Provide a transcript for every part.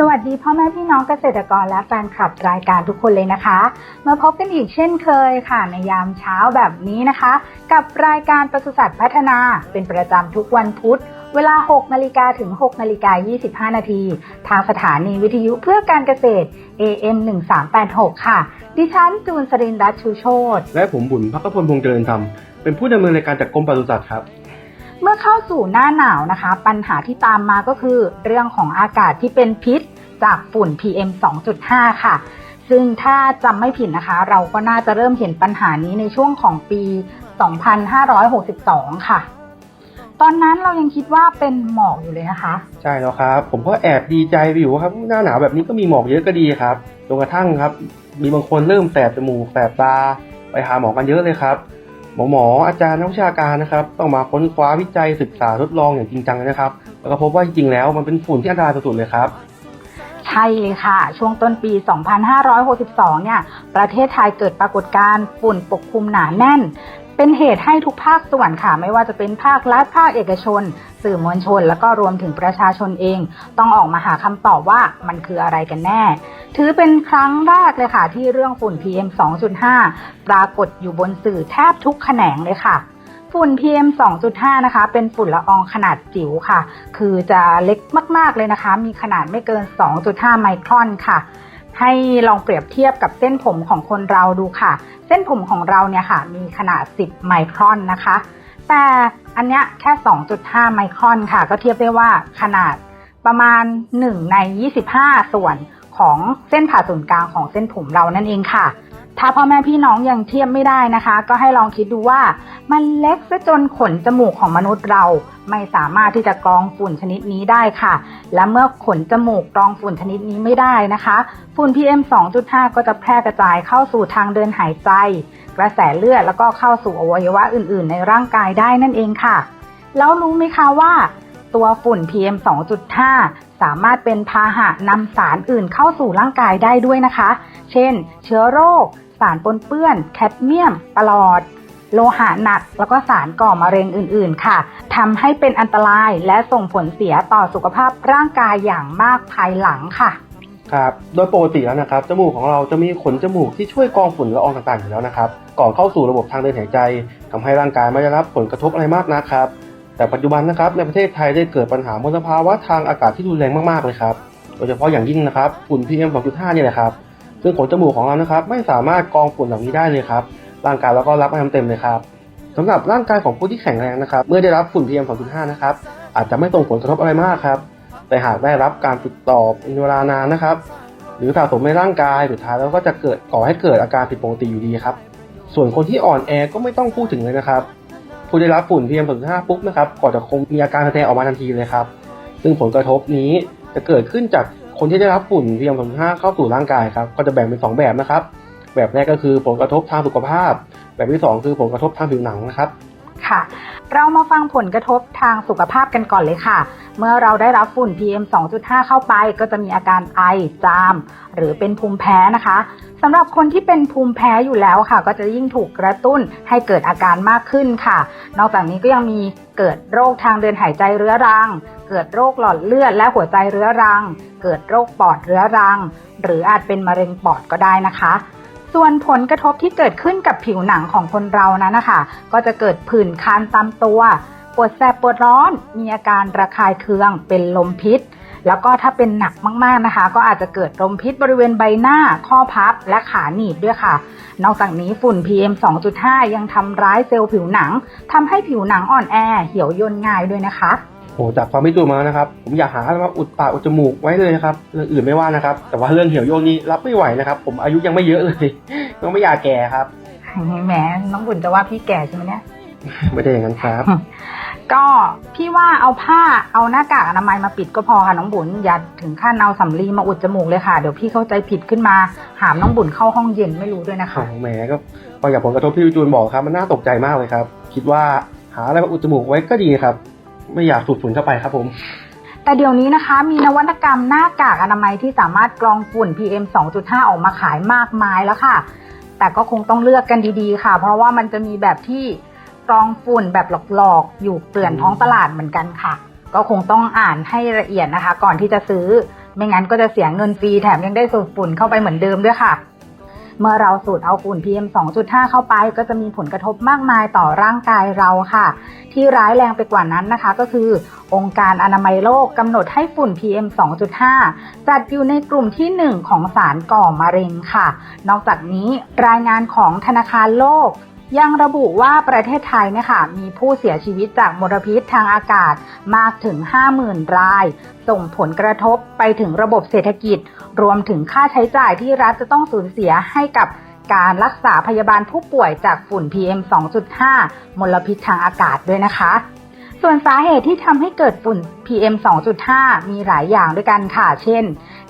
สวัสดีพ่อแม่พี่น้องเกษตรกรและแฟนคลับรายการทุกคนเลยนะคะ มาพบกันอีกเช่นเคยค่ะในยามเช้าแบบนี้นะคะ กับรายการปศุสัตว์พัฒนาเป็นประจำทุกวันพุธ เวลา 6นาฬิกาถึง6นาฬิกา25 นาที ทางสถานีวิทยุเพื่อการเกษตร AM 1386 ค่ะ ดิฉันจูนสรินทร์รัตชูโชตและผมบุญพักพลพงษ์เจริญธรรมเป็นผู้ดำเนินรายการจากกรมปศุสัตว์ครับ เมื่อเข้าสู่หน้าหนาวนะคะ ปัญหาที่ตามมาก็คือ เรื่องของอากาศที่เป็นพิษจากฝุ่น PM 2.5 ค่ะ ซึ่งถ้าจำไม่ผิดนะคะ เราก็น่าจะเริ่มเห็นปัญหานี้ในช่วงของปี 2562 ค่ะ ตอนนั้นเรายังคิดว่าเป็นหมอกอยู่เลยนะคะ ใช่แล้วครับ ผมก็แอบดีใจไปอยู่ครับ หน้าหนาวแบบนี้ก็มีหมอกเยอะก็ดีครับจนกระทั่งครับ มีบางคนเริ่มแสบจมูกแสบตาไปหาหมอกันเยอะเลยครับ หมอหมออาจารย์นักวิชาการนะครับ ต้องมาค้นคว้าวิจัยศึกษาทดลองอย่างจริงจังนะครับ แล้วก็พบว่าจริงๆแล้วมันเป็นฝุ่นที่อันตรายสุดๆเลยครับใช่เลยค่ะ ช่วงต้นปี 2562 เนี่ย ประเทศไทยเกิดปรากฏการณ์ฝุ่นปกคลุมหนาแน่น เป็นเหตุให้ทุกภาคส่วนค่ะ ไม่ว่าจะเป็นภาครัฐภาคเอกชน สื่อมวลชน แล้วก็รวมถึงประชาชนเอง ต้องออกมาหาคำตอบว่ามันคืออะไรกันแน่ ถือเป็นครั้งแรกเลยค่ะ ที่เรื่องฝุ่น PM 2.5 ปรากฏอยู่บนสื่อแทบทุกแขนงเลยค่ะฝุ่น PM 2.5 นะคะ เป็นฝุ่นละอองขนาดจิ๋วค่ะ คือจะเล็กมาก ๆ เลยนะคะ มีขนาดไม่เกิน 2.5 ไมครอนค่ะ ให้ลองเปรียบเทียบกับเส้นผมของคนเราดูค่ะ เส้นผมของเราเนี่ยค่ะ มีขนาด 10 ไมครอนนะคะ แต่อันเนี้ยแค่ 2.5 ไมครอนค่ะ ก็เทียบได้ว่าขนาดประมาณ 1 ใน 25 ส่วนของเส้นผ่าศูนย์กลางของเส้นผมเรานั่นเองค่ะ ถ้าพ่อแม่พี่น้องยังเทียบไม่ได้นะคะ ก็ให้ลองคิดดูว่ามันเล็กซะจนขนจมูกของมนุษย์เรา ไม่สามารถที่จะกรองฝุ่นชนิดนี้ได้ค่ะ และเมื่อขนจมูกกรองฝุ่นชนิดนี้ไม่ได้นะคะ ฝุ่น PM 2.5 ก็จะแพร่กระจายเข้าสู่ทางเดินหายใจ กระแสเลือดแล้วก็เข้าสู่อวัยวะอื่น ๆ ในร่างกายได้นั่นเองค่ะ แล้วรู้ไหมคะว่า ตัวฝุ่น PM 2.5 สามารถเป็นพาหะนำสารอื่นเข้าสู่ร่างกายได้ด้วยนะคะ เช่น เชื้อโรค สารปนเปื้อน แคดเมียมปลอด โลหะหนัก แล้วก็สารก่อมะเร็งอื่น ๆ ค่ะทำให้เป็นอันตรายและส่งผลเสียต่อสุขภาพร่างกายอย่างมากภายหลังค่ะครับโดยปกติแล้วนะครับจมูกของเราจะมีขนจมูกที่ช่วยกรองฝุ่นละอองต่างๆอยู่แล้วนะครับก่อนเข้าสู่ระบบทางเดินหายใจทำให้ร่างกายไม่ได้รับผลกระทบอะไรมากนะครับ แต่ปัจจุบันนะครับในประเทศไทยได้เกิดปัญหามลภาวะทางอากาศที่รุนแรงมากๆเลยครับโดยเฉพาะอย่างยิ่งนะครับฝุ่น PM 2.5เนี่ยแหละครับ ซึ่งขนจมูกของเรานะครับ ไม่สามารถกรองฝุ่นเหล่านี้ได้เลยครับ ร่างกายเราก็รับมาเต็มเลยครับสำหรับร่างกายของผู้ที่แข็งแรงนะครับ เมื่อได้รับฝุ่น PM 2.5 นะครับ อาจจะไม่ส่งผลกระทบอะไรมากครับ แต่หากได้รับการติดต่อเป็นเวลานานนะครับ หรือสะสมในร่างกายสุดท้ายแล้วก็จะเกิดก่อให้เกิดอาการผิดปกติอยู่ดีครับ ส่วนคนที่อ่อนแอก็ไม่ต้องพูดถึงเลยนะครับ ผู้ได้รับฝุ่น PM 2.5 ปุ๊บนะครับก่อนจะคงมีอาการแสดงออกมาทันทีเลยครับ ซึ่งผลกระทบนี้จะเกิดขึ้นจาก คนที่ได้รับฝุ่น PM 2.5เข้าสู่ร่างกายครับก็จะแบ่งเป็น 2 แบบนะครับ แบบแรกก็คือผลกระทบทางสุขภาพ แบบที่ 2 คือผลกระทบทางผิวหนังนะครับ ค่ะ เรามาฟังผลกระทบทางสุขภาพกันก่อนเลยค่ะ เมื่อเราได้รับฝุ่น PM 2.5 เข้าไป ก็จะมีอาการไอ จาม หรือเป็นภูมิแพ้นะคะสำหรับคนที่เป็นภูมิแพ้อยู่แล้วค่ะ ก็จะยิ่งถูกกระตุ้นให้เกิดอาการมากขึ้นค่ะ นอกจากนี้ก็ยังมีเกิดโรคทางเดินหายใจเรื้อรัง เกิดโรคหลอดเลือดและหัวใจเรื้อรัง เกิดโรคปอดเรื้อรัง หรืออาจเป็นมะเร็งปอดก็ได้นะคะ ส่วนผลกระทบที่เกิดขึ้นกับผิวหนังของคนเรานั้นนะคะ ก็จะเกิดผื่นคันตามตัว ปวดแสบปวดร้อน มีอาการระคายเคือง เป็นลมพิษ แล้วก็ถ้าเป็นหนักมากๆนะคะ ก็อาจจะเกิดลมพิษบริเวณใบหน้า ข้อพับ และขาหนีบด้วยค่ะ นอกจากนี้ฝุ่น PM 2.5 ยังทำร้ายเซลล์ผิวหนังทำให้ผิวหนังอ่อนแอ เหี่ยวย่นง่ายด้วยนะคะ โอ้จากความพิจูจน์มานะครับ ผมอยากหาอะไรมาอุดปากอุดจมูกไว้เลยนะครับเรื่องอื่นไม่ว่านะครับ แต่ว่าเรื่องเหี่ยวโยนนี้รับไม่ไหวนะครับ ผมอายุยังไม่เยอะเลยยังไม่อยากแก่ครับแหมน้องบุญจะว่าพี่แก่ใช่ไหมเนี่ยไม่ได้อย่างนั้นครับ ก็พี่ว่าเอาผ้าเอาหน้ากากอนามัยมาปิดก็พอค่ะน้องบุญอย่าถึงขั้นเอาสำลีมาอุดจมูกเลยค่ะเดี๋ยวพี่เข้าใจผิดขึ้นมาหามน้องบุญเข้าห้องเย็นไม่รู้ด้วยนะคะโอ้แหมก็พอกับผลกระทบที่พี่จูนบอกครับมันน่าตกใจมากเลยครับ คิดว่าหาอะไรมาอุดจมูกไว้ก็ดีครับ ไม่อยากสูดฝุ่นเข้าไปครับผม แต่เดี๋ยวนี้นะคะ มีนวัตกรรมหน้ากากอนามัยที่สามารถกรองฝุ่น PM 2.5 ออกมาขายมากมายแล้วค่ะ แต่ก็คงต้องเลือกกันดีๆ ค่ะ เพราะว่ามันจะมีแบบที่กรองฝุ่นแบบหลอกๆ อยู่เกลื่อนท้องตลาดเหมือนกันค่ะ ก็คงต้องอ่านให้ละเอียดนะคะ ก่อนที่จะซื้อ ไม่งั้นก็จะเสียเงินฟรีแถมยังได้สูดฝุ่นเข้าไปเหมือนเดิมด้วยค่ะ เมื่อเราสูดเอาฝุ่น PM 2.5 เข้าไป ก็จะมีผลกระทบมากมายต่อร่างกายเราค่ะ ที่ร้ายแรงไปกว่านั้นนะคะก็คือ องค์การอนามัยโลกกำหนดให้ฝุ่น PM 2.5 จัดอยู่ในกลุ่มที่ 1 ของสารก่อมะเร็งค่ะ นอกจากนี้รายงานของธนาคารโลก ยังระบุว่าประเทศไทยเนี่ยค่ะมีผู้เสียชีวิตจากมลพิษทางอากาศมากถึง 50,000 ราย ส่งผลกระทบไปถึงระบบเศรษฐกิจ รวมถึงค่าใช้จ่ายที่รัฐจะต้องสูญเสียให้กับการรักษาพยาบาลผู้ป่วยจากฝุ่น PM 2.5 มลพิษทางอากาศด้วยนะคะ ส่วนสาเหตุที่ทำให้เกิดฝุ่น PM 2.5 มีหลายอย่างด้วยกันค่ะ เช่น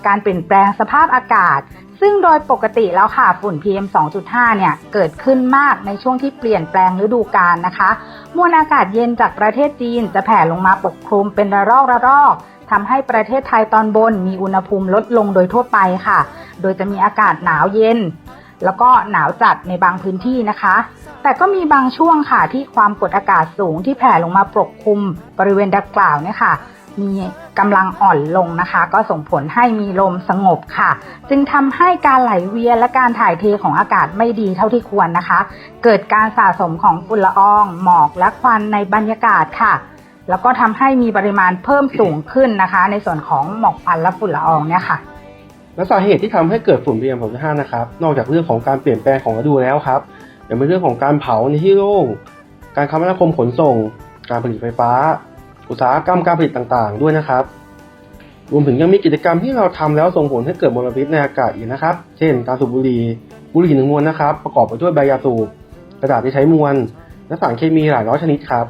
การเปลี่ยนแปลงสภาพอากาศ ซึ่งโดยปกติแล้วค่ะฝุ่น PM 2.5 เนี่ยเกิดขึ้นมากในช่วงที่เปลี่ยนแปลงฤดูกาลนะคะ มวลอากาศเย็นจากประเทศจีนจะแผ่ลงมาปกคลุมเป็นระลอกระลอกทำให้ประเทศไทยตอนบนมีอุณหภูมิลดลงโดยทั่วไปค่ะ โดยจะมีอากาศหนาวเย็น แล้วก็หนาวจัดในบางพื้นที่นะคะ แต่ก็มีบางช่วงค่ะที่ความกดอากาศสูงที่แผ่ลงมาปกคลุมบริเวณดังกล่าวเนี่ยค่ะ มีกำลังอ่อนลงนะคะ ก็ส่งผลให้มีลมสงบค่ะ จึงทำให้การไหลเวียนและการถ่ายเทของอากาศไม่ดีเท่าที่ควรนะคะ เกิดการสะสมของฝุ่นละออง หมอกและควันในบรรยากาศค่ะ แล้วก็ทำให้มีปริมาณเพิ่มสูงขึ้นนะคะ ในส่วนของหมอกควันและฝุ่นละอองเนี่ยค่ะ และสาเหตุที่ทำให้เกิดฝุ่น PM 2.5นะครับ นอกจากเรื่องของการเปลี่ยนแปลงของฤดูแล้วครับยังเป็นเรื่องของการเผาในที่โล่งการคมนาคมขนส่ง การผลิตไฟฟ้า อุตสาหกรรมการผลิตต่างๆ ด้วยนะครับ รวมถึงยังมีกิจกรรมที่เราทำแล้วส่งผลให้เกิดมลพิษในอากาศอีกนะครับ เช่น การสูบบุหรี่บุหรี่หนึ่งมวนนะครับ ประกอบไปด้วยใบยาสูบกระดาษที่ใช้มวนและสารเคมีหลายร้อยชนิดครับ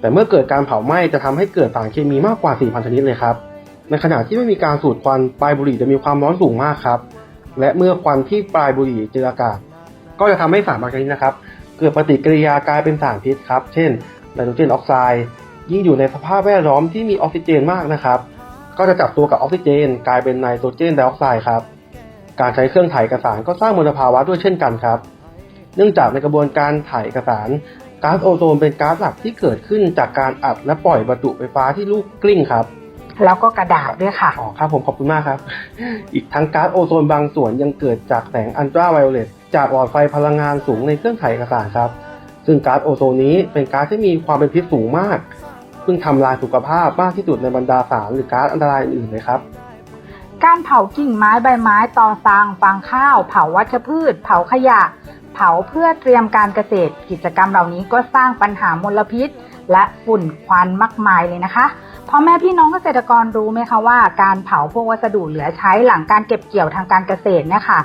แต่เมื่อเกิดการเผาไหม้จะทำให้เกิดสารเคมีมากกว่า 4,000 ชนิดเลยครับ ในขณะที่ไม่มีการสูดควันปลายบุหรี่จะมีความร้อนสูงมากครับ และเมื่อควันที่ปลายบุหรี่เจออากาศ ก็จะทำให้สารบางชนิดนะครับ เกิดปฏิกิริยากลายเป็นสารพิษครับ เช่นไนโตรเจนออกไซด์ ยิ่งอยู่ในสภาพแวดล้อมที่มีออกซิเจนมากนะครับ ก็จะจับตัวกับออกซิเจน กลายเป็นไนโตรเจนไดออกไซด์ครับ การใช้เครื่องถ่ายเอกสารก็สร้างมลภาวะด้วยเช่นกันครับ เนื่องจากในกระบวนการถ่ายเอกสารก๊าซโอโซนเป็นก๊าซหลักที่เกิดขึ้นจากการอัดและปล่อยประจุไฟฟ้าที่ลูกกลิ้งครับ แล้วก็กระดาษด้วยค่ะ อ๋อครับผมขอบคุณมากครับ อีกทั้งก๊าซโอโซนบางส่วนยังเกิดจากแสงอัลตราไวโอเลตจากหลอดไฟพลังงานสูงในเครื่องถ่ายเอกสารครับ ซึ่งก๊าซโอโซนนี้เป็นก๊าซที่มีความเป็นพิษสูงมาก ซึ่งทำลายสุขภาพมากที่สุดในบรรดาสารหรือก๊าซอันตรายอื่นๆเลยครับการเผากิ่งไม้ใบไม้ตอซางฟางข้าว เผาวัชพืช เผาขยะ เผาเพื่อเตรียมการเกษตร กิจกรรมเหล่านี้ก็สร้างปัญหามลพิษ และฝุ่นควันมากมายเลยนะคะพ่อแม่พี่น้องเกษตรกรรู้ไหมคะว่า การเผาพวกวัสดุเหลือใช้หลังการเก็บเกี่ยวทางการเกษตรเนี่ยค่ะ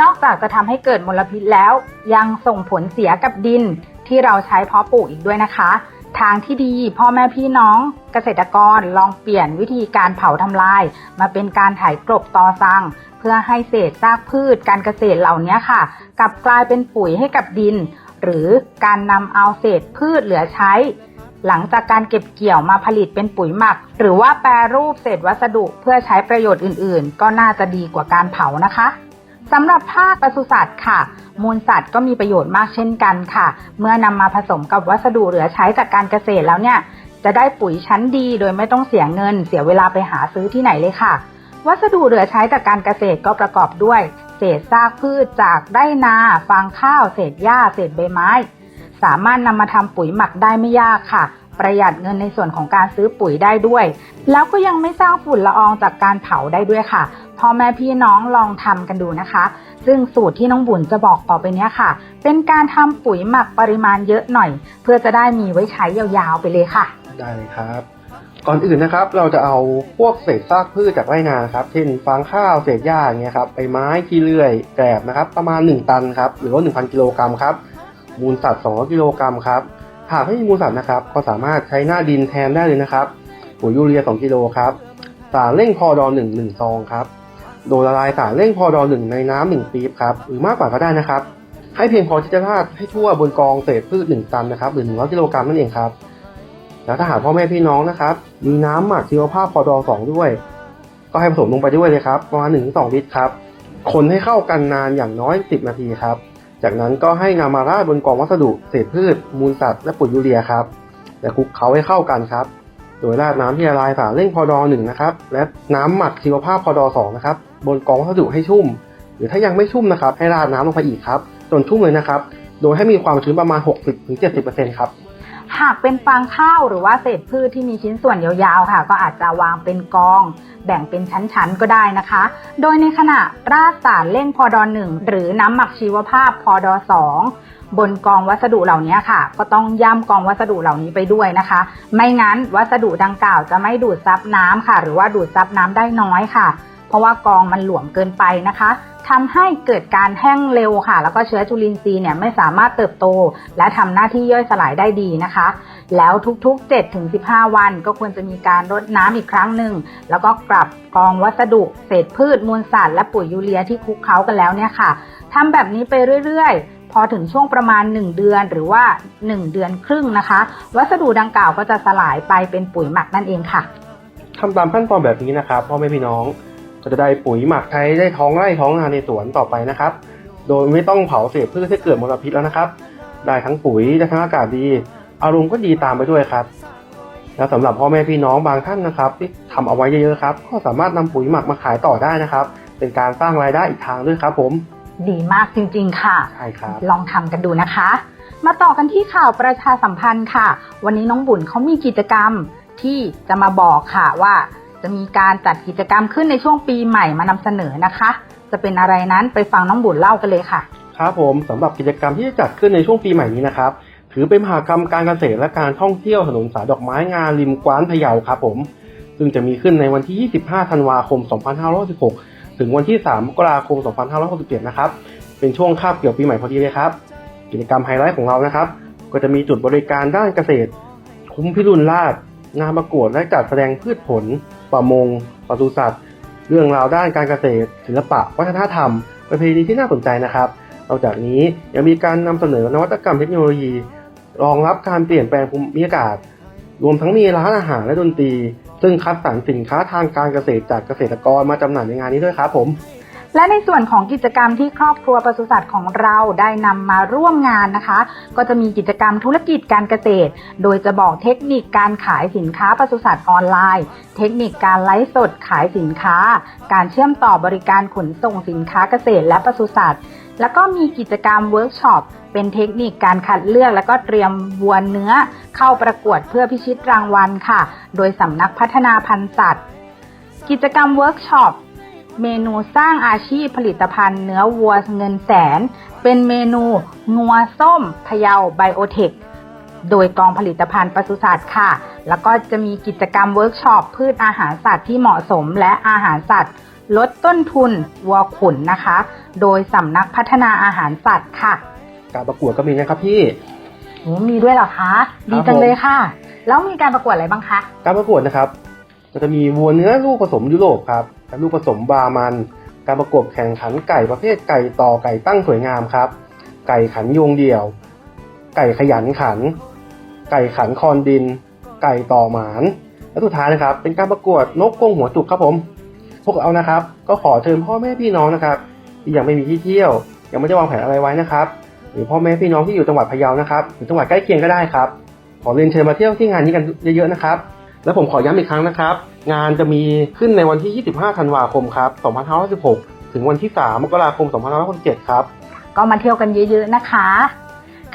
นอกจากจะทำให้เกิดมลพิษแล้ว ยังส่งผลเสียกับดินที่เราใช้เพาะปลูกอีกด้วยนะคะ ทางที่ดีพ่อแม่พี่น้องเกษตรกรลองเปลี่ยนวิธีการเผาทำลาย มาเป็นการไถกลบตอซังเพื่อให้เศษซากพืชการเกษตรเหล่านี้ค่ะ กลับกลายเป็นปุ๋ยให้กับดิน หรือการนำเอาเศษพืชเหลือใช้ หลังจากการเก็บเกี่ยวมาผลิตเป็นปุ๋ยหมัก หรือว่าแปรรูปเศษวัสดุเพื่อใช้ประโยชน์อื่น ๆ ก็น่าจะดีกว่าการเผานะคะ สำหรับภาคปศุสัตว์ค่ะ มูลสัตว์ก็มีประโยชน์มากเช่นกันค่ะ เมื่อนำมาผสมกับวัสดุเหลือใช้จากการเกษตรแล้วเนี่ย จะได้ปุ๋ยชั้นดีโดยไม่ต้องเสียเงิน เสียเวลาไปหาซื้อที่ไหนเลยค่ะ วัสดุเหลือใช้จากการเกษตรก็ประกอบด้วย เศษซากพืชจากไร่นา ฟางข้าว เศษหญ้า เศษใบไม้ สามารถนำมาทำปุ๋ยหมักได้ไม่ยากค่ะ ประหยัดเงินในส่วนของการซื้อปุ๋ยได้ด้วย แล้วก็ยังไม่สร้างฝุ่นละอองจากการเผาได้ด้วยค่ะพ่อแม่พี่น้องลองทำกันดูนะคะ ซึ่งสูตรที่น้องบุญจะบอกต่อไปนี้ค่ะ เป็นการทำปุ๋ยหมักปริมาณเยอะหน่อย เพื่อจะได้มีไว้ใช้ยาวๆไปเลยค่ะ ได้เลยครับก่อนอื่นนะครับเราจะเอาพวกเศษซากพืชจากไร่นาครับเช่นฟางข้าวเศษหญ้าอย่างเงี้ยครับใบไม้ขี้เลื่อยแกลบนะครับประมาณ 1 ตันครับหรือว่า1,000กิโลกรัมครับมูลสัตว์200กิโลกรัมครับ หากไม่มีมูลสัตว์นะครับ ก็สามารถใช้หน้าดินแทนได้เลยนะครับปุ๋ยยูเรีย 2 กิโลครับ สารเร่งพอดอน1 1ซองครับ โดยละลายสารเร่งพอดอน1ในน้ำ1ปี๊บครับ หรือมากกว่าก็ได้นะครับ ให้เพียงพอที่จะราดให้ทั่วบนกองเศษพืช1ตันนะครับ หรือ100กิโลกรัมนั่นเองครับ แล้วถ้าหากพ่อแม่พี่น้องนะครับ มีน้ำหมักชีวภาพพอดอสองด้วย ก็ให้ผสมลงไปด้วยเลยครับ ประมาณ1นถึงสลิตรครับ คนให้เข้ากันนานอย่างน้อย10นาทีครับ จากนั้นก็ให้นำมาราดบนกองวัสดุเศษพืช มูลสัตว์และปุ๋ยยูเรียครับ และคลุกเคล้าให้เข้ากันครับ โดยราดน้ำที่ละลายสารเร่งพอดอหนึ่งนะครับ และน้ำหมักชีวภาพพอดอสองนะครับ บนกองวัสดุให้ชุ่ม หรือถ้ายังไม่ชุ่มนะครับ ให้ราดน้ำลงไปอีกครับ จนชุ่มเลยนะครับ โดยให้มีความชื้นประมาณ 60-70%ครับ หากเป็นฟางข้าวหรือว่าเศษพืชที่มีชิ้นส่วนยาวๆค่ะ ก็อาจจะวางเป็นกอง แบ่งเป็นชั้นๆก็ได้นะคะ โดยในขณะราดสารเร่งพอดอหนึ่งหรือน้ำหมักชีวภาพพอดอสองบนกองวัสดุเหล่านี้ค่ะ ก็ต้องย่ำกองวัสดุเหล่านี้ไปด้วยนะคะ ไม่งั้นวัสดุดังกล่าวจะไม่ดูดซับน้ำค่ะ หรือว่าดูดซับน้ำได้น้อยค่ะ ราะว่ากองมันหลวมเกินไปนะคะทำให้เกิดการแห้งเร็วค่ะ แล้วก็เชื้อจุลินทรีย์เนี่ยไม่สามารถเติบโต และทำหน้าที่ย่อยสลายได้ดีนะคะ แล้วทุกๆ 7-15 วันก็ควรจะมีการรดน้ำอีกครั้งหนึ่ง แล้วก็กลับกองวัสดุ เศษพืชมูลสัตว์และปุ๋ยยูเรียที่คลุกเคล้ากันแล้วเนี่ยค่ะทำแบบนี้ไปเรื่อยๆ พอถึงช่วงประมาณ 1 เดือนหรือว่า 1 เดือนครึ่งนะคะ วัสดุดังกล่าวก็จะสลายไปเป็นปุ๋ยหมักนั่นเองค่ะทำตามขั้นตอนแบบนี้นะครับพ่อแม่พี่น้อง ก็จะได้ปุ๋ยหมักใช้ได้ท้องไร่ท้องนาในสวนต่อไปนะครับ โดยไม่ต้องเผาเศษพืชให้เกิดมลพิษแล้วนะครับ ได้ทั้งปุ๋ยได้ทั้งอากาศดี อารมณ์ก็ดีตามไปด้วยครับ แล้วสำหรับพ่อแม่พี่น้องบางท่านนะครับ ที่ทำเอาไว้เยอะๆครับก็สามารถนำปุ๋ยหมักมาขายต่อได้นะครับ เป็นการสร้างรายได้อีกทางด้วยครับ ผม ดีมากจริง ๆ ค่ะใช่ครับลองทำกันดูนะคะ มาต่อกันที่ข่าวประชาสัมพันธ์ค่ะ วันนี้น้องบุญเขามีกิจกรรมที่จะมาบอกค่ะว่า จะมีการจัดกิจกรรมขึ้นในช่วงปีใหม่มานำเสนอนะคะ จะเป็นอะไรนั้นไปฟังน้องบุญเล่ากันเลยค่ะ ครับผมสำหรับกิจกรรมที่จะจัดขึ้นในช่วงปีใหม่นี้นะครับ ถือเป็นมหากรรมการเกษตรและการท่องเที่ยวถนนสายดอกไม้งานริมกว้านพะเยาครับผม ซึ่งจะมีขึ้นในวันที่ 25 ธันวาคม 2516ถึงวันที่ 3 มกราคม 2567 นะครับ เป็นช่วงคาบเกี่ยวปีใหม่พอดีเลยครับ กิจกรรมไฮไลท์ของเรานะครับ ก็จะมีจุดบริการด้านเกษตร คุ้มพิรุณราชงานประกวดและจัดแสดงพืชผล ประมงปศุสัตว์ เรื่องราวด้านการเกษตร ศิลปะ วัฒนธรรม ประเพณีที่น่าสนใจนะครับ นอกจากนี้ยังมีการนำเสนอนวัตกรรมเทคโนโลยี รองรับการเปลี่ยนแปลงภูมิอากาศ รวมทั้งมีร้านอาหารและดนตรี ซึ่งคัดสรรสินค้าทางการเกษตรจากเกษตรกรมาจำหน่ายในงานนี้ด้วยครับผม และในส่วนของกิจกรรมที่ครอบครัวปศุสัตว์ของเราได้นำมาร่วมงานนะคะ ก็จะมีกิจกรรมธุรกิจการเกษตร โดยจะบอกเทคนิคการขายสินค้าปศุสัตว์ออนไลน์ เทคนิคการไลฟ์สดขายสินค้า การเชื่อมต่อบริการขนส่งสินค้าเกษตรและปศุสัตว์แล้วก็มีกิจกรรมเวิร์กช็อปเป็นเทคนิคการคัดเลือก แล้วก็เตรียมวัวเนื้อเข้าประกวดเพื่อพิชิตรางวัลค่ะ โดยสำนักพัฒนาพันธุ์สัตว์ กิจกรรมเวิร์กช็อป เมนูสร้างอาชีพผลิตภัณฑ์เนื้อวัวเงินแสน เป็นเมนูงัวส้มพะเยาไบโอเทค โดยกองผลิตภัณฑ์ปศุสัตว์ค่ะ แล้วก็จะมีกิจกรรมเวิร์กช็อปพืชอาหารสัตว์ที่เหมาะสมและอาหารสัตว์ ลดต้นทุนวัวขุนนะคะ โดยสำนักพัฒนาอาหารสัตว์ค่ะ การประกวดก็มีนะครับพี่ โอ้มีด้วยเหรอคะ ดีจังเลยค่ะ แล้วมีการประกวดอะไรบ้างคะ การประกวดนะครับ ก็จะมีวัวเนื้อลูกผสมยุโรปครับและลูกผสมบามัน การประกวดแข่งขันไก่ประเภทไก่ต่อไก่ตั้งสวยงามครับ ไก่ขันโยงเดี่ยว ไก่ขยันขัน ไก่ขันคอนดิน ไก่ต่อหมาน และสุดท้ายนะครับ เป็นการประกวดนกกงหัวจุกครับผม พวกเรานะครับ ก็ขอเชิญพ่อแม่พี่น้องนะครับที่ยังไม่มีที่เที่ยว ยังไม่ได้วางแผนอะไรไว้นะครับหรือพ่อแม่พี่น้องที่อยู่จังหวัดพะเยานะครับหรือจังหวัดใกล้เคียงก็ได้ครับ ขอเรียนเชิญมาเที่ยวที่งานนี้กันเยอะๆนะครับ และผมขอย้ำอีกครั้งนะครับ งานจะมีขึ้นในวันที่ 25 ธันวาคมครับ 2566 ถึงวันที่ 3 มกราคม 2567 ครับ ก็มาเที่ยวกันเยอะๆนะคะ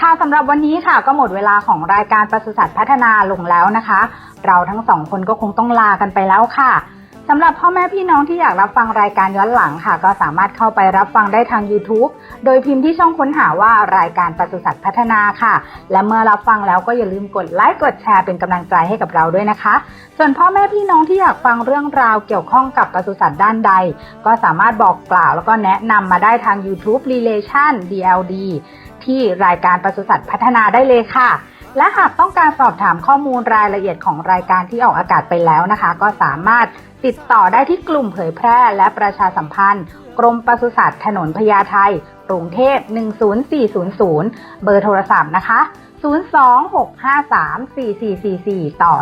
ค่ะสำหรับวันนี้ค่ะก็หมดเวลาของรายการปศุสัตว์พัฒนาลงแล้วนะคะ เราทั้งสองคนก็คงต้องลากันไปแล้วค่ะ สำหรับพ่อแม่พี่น้องที่อยากรับฟังรายการย้อนหลังค่ะ ก็สามารถเข้าไปรับฟังได้ทาง YouTube โดยพิมพ์ที่ช่องค้นหาว่ารายการปศุสัตว์พัฒนาค่ะ และเมื่อรับฟังแล้วก็อย่าลืมกดไลค์กดแชร์เป็นกำลังใจให้กับเราด้วยนะคะ ส่วนพ่อแม่พี่น้องที่อยากฟังเรื่องราวเกี่ยวข้องกับปศุสัตว์ด้านใด ก็สามารถบอกกล่าว แล้วก็แนะนำมาได้ทาง YouTube Relation DLD ที่รายการปศุสัตว์พัฒนาได้เลยค่ะและหากต้องการสอบถามข้อมูลรายละเอียดของรายการที่ออกอากาศไปแล้วนะคะ ก็สามารถ ติดต่อได้ที่กลุ่มเผยแพร่และประชาสัมพันธ์ กรมปศุสัตว์ถนนพญาไทกรุงเทพ 10400 เบอร์โทรศัพท์นะคะ 026534444 ต่อ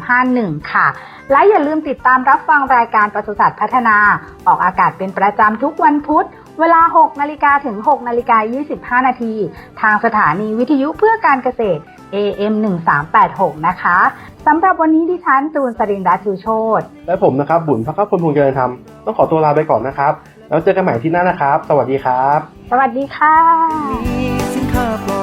3351 ค่ะ และอย่าลืมติดตามรับฟังรายการปศุสัตว์พัฒนา ออกอากาศเป็นประจำทุกวันพุธ เวลา 6 นาฬิกาถึง 6 นาฬิกา 25 นาที ทางสถานีวิทยุเพื่อการเกษตร AM 1386นะคะสำหรับวันนี้ดิฉันจูนสรินดาชูโชตและผมนะครับ บุญพักพลพงษ์เจริญธรรมต้องขอตัวลาไปก่อนนะครับ แล้วเจอกันใหม่ที่หน้านะครับ สวัสดีครับ สวัสดีค่ะ